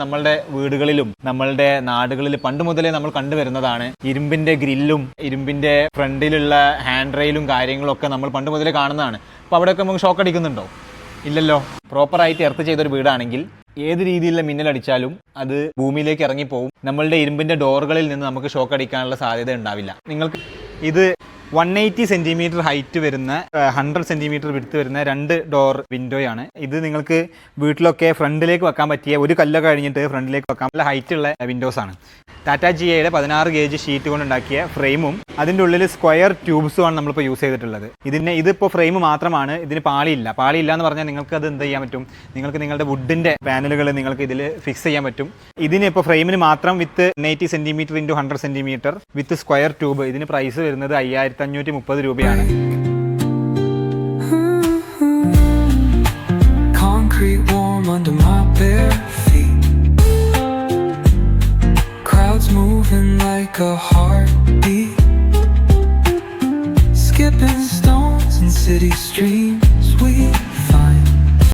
നമ്മളുടെ വീടുകളിലും നമ്മളുടെ നാടുകളിൽ പണ്ട് മുതലേ നമ്മൾ കണ്ടുവരുന്നതാണ്. ഇരുമ്പിന്റെ ഗ്രില്ലും ഇരുമ്പിന്റെ ഫ്രണ്ടിലുള്ള ഹാൻഡ് റെയിലും കാര്യങ്ങളും ഒക്കെ നമ്മൾ പണ്ട് മുതലേ കാണുന്നതാണ്. അപ്പോൾ അവിടെയൊക്കെ നമുക്ക് ഷോക്ക് അടിക്കുന്നുണ്ടോ? ഇല്ലല്ലോ. പ്രോപ്പറായിട്ട് എർത്ത് ചെയ്തൊരു വീടാണെങ്കിൽ ഏത് രീതിയിലുള്ള മിന്നലടിച്ചാലും അത് ഭൂമിയിലേക്ക് ഇറങ്ങിപ്പോവും. നമ്മളുടെ ഇരുമ്പിന്റെ ഡോറുകളിൽ നിന്ന് നമുക്ക് ഷോക്ക് അടിക്കാനുള്ള സാധ്യത ഉണ്ടാവില്ല. നിങ്ങൾക്ക് ഇത് വൺ എയ്റ്റി സെന്റിമീറ്റർ ഹൈറ്റ് വരുന്ന ഹൺഡ്രഡ് സെന്റിമീറ്റർ വിടുത്ത് വരുന്ന രണ്ട് ഡോർ വിൻഡോയാണ് ഇത് നിങ്ങൾക്ക് വീട്ടിലൊക്കെ ഫ്രണ്ടിലേക്ക് വെക്കാൻ പറ്റിയ ഒരു കല്ലൊക്കെ കഴിഞ്ഞിട്ട് ഫ്രണ്ടിലേക്ക് വെക്കാൻ നല്ല ഹൈറ്റ് ഉള്ള വിൻഡോസ് ആണ്. ടാറ്റ ജിയയുടെ പതിനാറ് കെ ജി ഷീറ്റ് കൊണ്ട് ഉണ്ടാക്കിയ ഫ്രെയിമും അതിന്റെ ഉള്ളിൽ സ്ക്വയർ ട്യൂബ്സും ആണ് നമ്മളിപ്പോൾ യൂസ് ചെയ്തിട്ടുള്ളത്. ഇതിന് ഇതിപ്പോൾ ഫ്രെയിം മാത്രമാണ് ഇതിന് പാളിയില്ല. പാളിയില്ല എന്ന് പറഞ്ഞാൽ നിങ്ങൾക്ക് അത് എന്ത് ചെയ്യാൻ പറ്റും? നിങ്ങൾക്ക് നിങ്ങളുടെ വുഡിന്റെ പാനലുകൾ നിങ്ങൾക്ക് ഇതിൽ ഫിക്സ് ചെയ്യാൻ പറ്റും. ഇതിന് ഇപ്പോൾ ഫ്രെയിമിന് മാത്രം with eighty centimetre into hundred centimetre with square tube ഇതിന് പ്രൈസ് വരുന്നത് അയ്യായിരത്തി അഞ്ഞൂറ്റി മുപ്പത് രൂപയാണ്. Concrete warm under my bare feet. like a heartbeat. Skipping stones in city streets. We